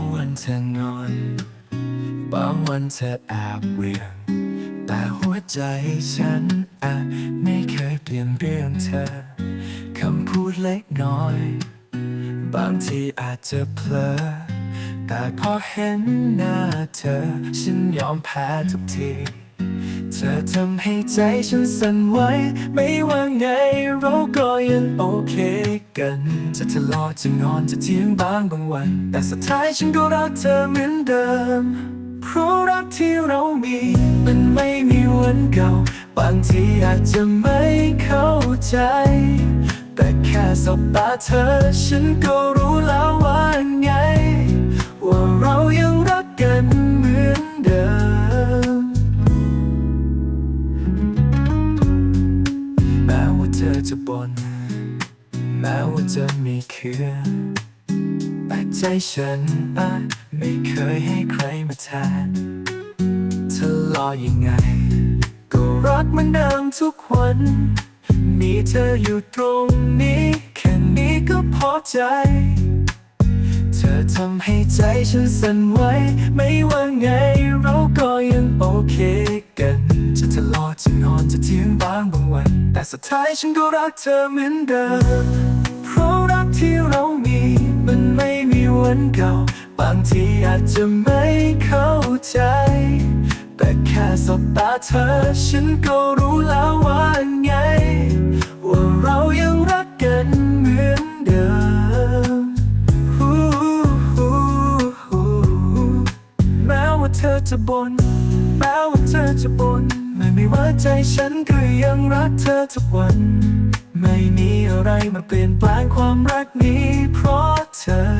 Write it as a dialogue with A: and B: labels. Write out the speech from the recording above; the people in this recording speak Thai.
A: างวันเธอนอน บางวันเธอแอบเรียง แต่หัวใจฉันอะไม่เคยเปลี่ยนเรื่องเธอ คำพูดเล็กน้อย บางทีอาจจะเพลอ แต่พอเห็นหน้าเธอ ฉันยอมแพ้ทุกที ธอทำให้ใจฉันสั่นไหวไม่ว่าไงเราก็ยังโอเคกัน จะทะเลาะจะงอนจะเถียงบ้างบางวัน แต่สุดท้ายฉันก็รักเธอเหมือนเดิม เพราะรักที่เรามีมันไม่มีวันเก่า บางทีอาจจะไม่เข้าใจ แต่แค่สบตาเธอ ฉันก็รู้แล้วว่าไง จะบ่นแม้ว่าจะมีเคือแต่ใจฉันอะไม่เคยให้ใครมาแทนเธอรอยังไง ก็รักมือนเดิมทุกวัน มีเธออยู่ตรงนี้ แค่นี้ก็พอใจ เธอทำให้ใจฉันสั่นไหว ไม่ว่าไงเราก็ยังโอเคกัน สุดท้ายฉันก็รักเธอเหมือนเดิม เพราะรักที่เรามีมันไม่มีวันเก่า บางทีอาจจะไม่เข้าใจ แต่แค่สบตาเธอ ฉันก็รู้แล้วว่าไง ว่าเรายัง ธอจะบน่นแม้ว่าเธอจะบน่นไม่ไม่ว่าใจฉันก็ยังรักเธอทุกวัน ไม่มีอะไรมาเปลี่ยนแปลงความรักนี้เพราะเธอ